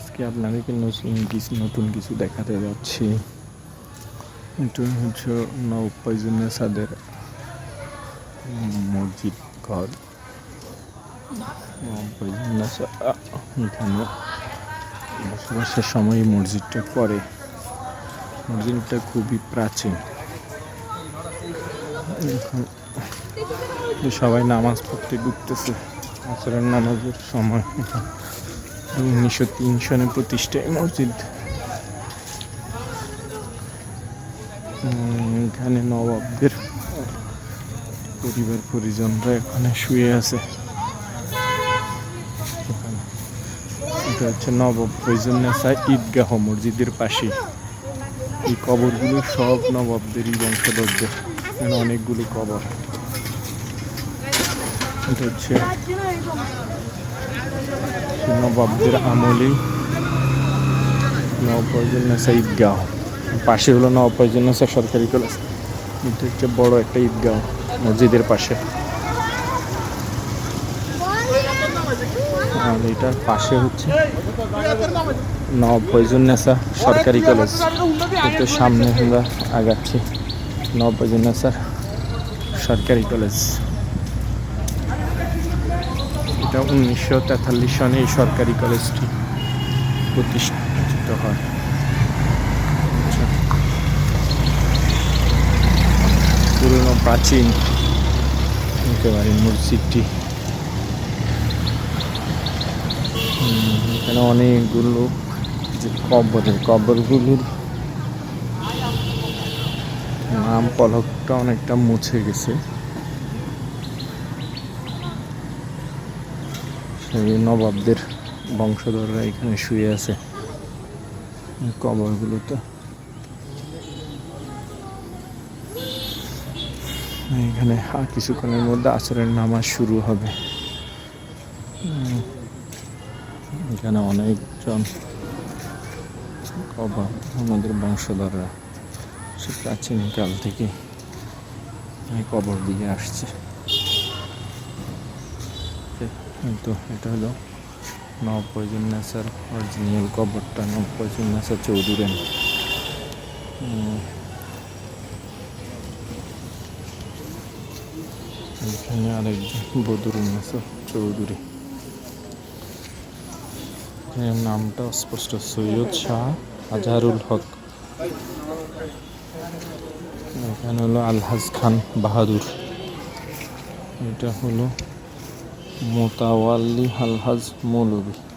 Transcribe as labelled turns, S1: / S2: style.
S1: আজকে আপনাদেরকে নতুন কিছু নতুন কিছু দেখাতে যাচ্ছি? এটা হচ্ছে নবপয়জনের সাদের মসজিদ ঘর। এখানে বসবাসের সময় মসজিদটা করে। মসজিদটা খুবই প্রাচীন। সবাই নামাজ পড়তে ঢুকতেছে, আসরের নামাজের সময়। উনিশশো তিন সনে প্রতিষ্ঠা এই মসজিদ এখানে নবাবদের পরিবার পরিজনরা এখানে শুয়ে আছে। এটা হচ্ছে নবাব ফৈজুন্নেসা ঈদগাহ মসজিদের পাশে। এই কবরগুলো সব নবাবদেরই বংশধরদের। এখানে অনেকগুলো কবর। এটা হচ্ছে নবাবদের আমলেই নবপয়জন্নেসা ঈদগাহ পাশে হলো নবপয়জন্নেসা সরকারি কলেজ এটা হচ্ছে বড় একটা ঈদগাহ মসজিদের পাশে। আর এটার পাশে হচ্ছে নবপয়জন্নেসা সরকারি কলেজ একটু সামনে আমরা আগাচ্ছি। নবপয়জন্নেসার সরকারি কলেজ এটা উনিশশো তেতাল্লিশ সনে এই সরকারি কলেজটি প্রতিষ্ঠিত হয়। আচ্ছা। পুরনো প্রাচীন, একেবারে মসজিদটি এখানে অনেকগুলো যে কবরের কবরগুলোর নাম ফলকটা অনেকটা মুছে গেছে। নবাবদের বংশধররা এখানে শুয়ে আছে কবরগুলোতে। এখানে আর কিছুক্ষণের মধ্যে আসরের নামাজ শুরু হবে। এখানে অনেকজন কবর আমাদের বংশধররা, সে প্রাচীনকাল থেকে কবর দিয়ে আসছে। তো, এটা হলো নবপয়জন নাসার অরিজিনাল কবরটা নবপয়জন নাসার চৌধুরী এখানে আরেকজন বদরুল নাসার চৌধুরী। এর নামটা স্পষ্ট, সৈয়দ শাহ আজহারুল হক। এখানে হলো আলহাজ খান বাহাদুর। এটা হলো মোতাওয়াল্লি আলহাজ মৌলভী।